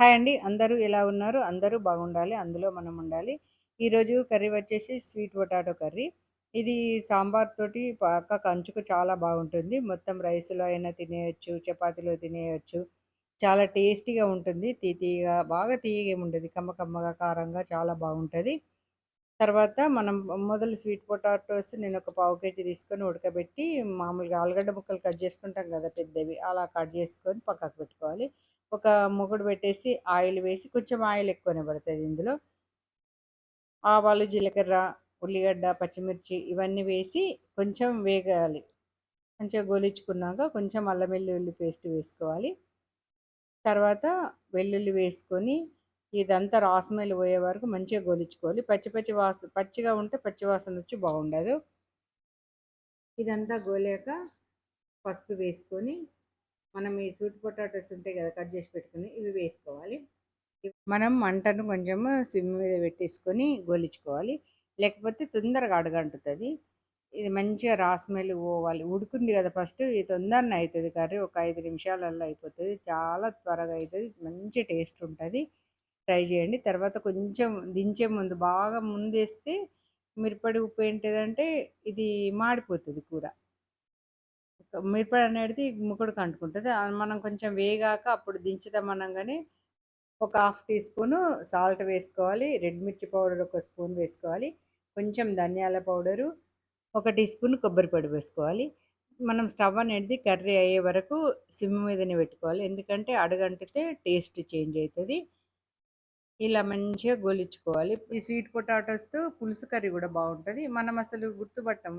Hi అండి. అందరూ ఎలా ఉన్నారు? అందరూ బాగుండాలి. అందులో మనం ఉండాలి. ఈరోజు కర్రీ వచ్చేసి స్వీట్ పొటాటో కర్రీ. ఇది సాంబార్ తోటి పక్క కంచుకు చాలా బాగుంటుంది. మొత్తం రైస్లో అయినా తినేయచ్చు చపాతీలో తినేయచ్చు. చాలా టేస్టీగా ఉంటుంది. తీతీగా బాగా తీయగా ఉంటుంది కమ్మ కమ్మగా కారంగా చాలా బాగుంటుంది. తర్వాత మనం మొదలు స్వీట్ పొటాటోస్ నేను ఒక పావు కేజీ తీసుకొని ఉడకబెట్టి మామూలుగా ఆలుగడ్డ ముక్కలు కట్ చేసుకుంటాం కదా పెద్దవి. అలా కట్ చేసుకొని పక్కకు పెట్టుకోవాలి. ఒక మొగుడు పెట్టేసి ఆయిల్ వేసి కొంచెం ఆయిల్ ఎక్కువనే పడుతుంది ఇందులో. ఆవాలు జీలకర్ర ఉల్లిగడ్డ పచ్చిమిర్చి ఇవన్నీ వేసి కొంచెం వేగాలి. మంచిగా గోలించుకున్నాక కొంచెం అల్లం వెల్లుల్లి పేస్ట్ వేసుకోవాలి. తర్వాత వెల్లుల్లి వేసుకొని ఇదంతా రాస్మెల్ పోయే వరకు మంచిగా గోలించుకోవాలి. పచ్చి పచ్చి వాస పచ్చిగా ఉంటే పచ్చి వాసన వచ్చి బాగుండదు. ఇదంతా గోలాక పసుపు వేసుకొని మనం ఈ స్వీట్ పొటాటోస్ ఉంటాయి కదా కట్ చేసి పెట్టుకుని ఇవి వేసుకోవాలి. మనం మంటను కొంచెం స్విమ్ మీద పెట్టేసుకొని గోలించుకోవాలి. లేకపోతే తొందరగా అడగంటుతుంది. ఇది మంచిగా రాస్మెల్ పోవాలి. ఉడుకుంది కదా ఫస్ట్ ఇది తొందరనే అవుతుంది కర్రీ. ఒక ఐదు నిమిషాలలో అయిపోతుంది. చాలా త్వరగా అవుతుంది మంచి టేస్ట్ ఉంటుంది. ట్రై చేయండి. తర్వాత కొంచెం దించే ముందు బాగా ముందేస్తే మిరపడి ఉప్పు ఏంటిదంటే ఇది మాడిపోతుంది కూర. మిరపడి అనేది ముక్కడికి అంటుకుంటుంది మనం కొంచెం వేగాక అప్పుడు దించుదాం అనగానే ఒక హాఫ్ టీ స్పూను సాల్ట్ వేసుకోవాలి. రెడ్ మిర్చి పౌడర్ ఒక స్పూన్ వేసుకోవాలి. కొంచెం ధనియాల పౌడరు ఒక టీ స్పూన్ కొబ్బరి పొడి వేసుకోవాలి. మనం స్టవ్ అనేది కర్రీ అయ్యే వరకు సిమ్ మీదనే పెట్టుకోవాలి. ఎందుకంటే అడుగంటితే టేస్ట్ చేంజ్ అవుతుంది ఇలా మంచిగా గోలించుకోవాలి. ఈ స్వీట్ పొటాటోస్తో పులుసు కర్రీ కూడా బాగుంటుంది. మనం అసలు గుర్తుపట్టం.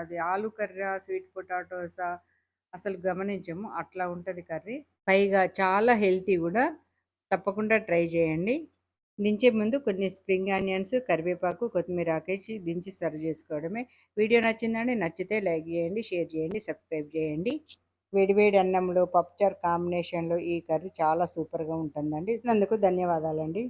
అది ఆలు కర్రీ స్వీట్ పొటాటోసా అసలు గమనించము. అట్లా ఉంటుంది కర్రీ. పైగా చాలా హెల్తీ కూడా. తప్పకుండా ట్రై చేయండి. దించే ముందు కొన్ని స్ప్రింగ్ ఆనియన్స్ కరివేపాకు కొత్తిమీర ఆకేసి దించి సర్వ్ చేసుకోవడమే. వీడియో నచ్చిందండి నచ్చితే లైక్ చేయండి షేర్ చేయండి సబ్స్క్రైబ్ చేయండి. వేడివేడి అన్నంలో పప్పుచారు కాంబినేషన్లో ఈ కర్రీ చాలా సూపర్గా ఉంటుందండి. అందుకు ధన్యవాదాలండి.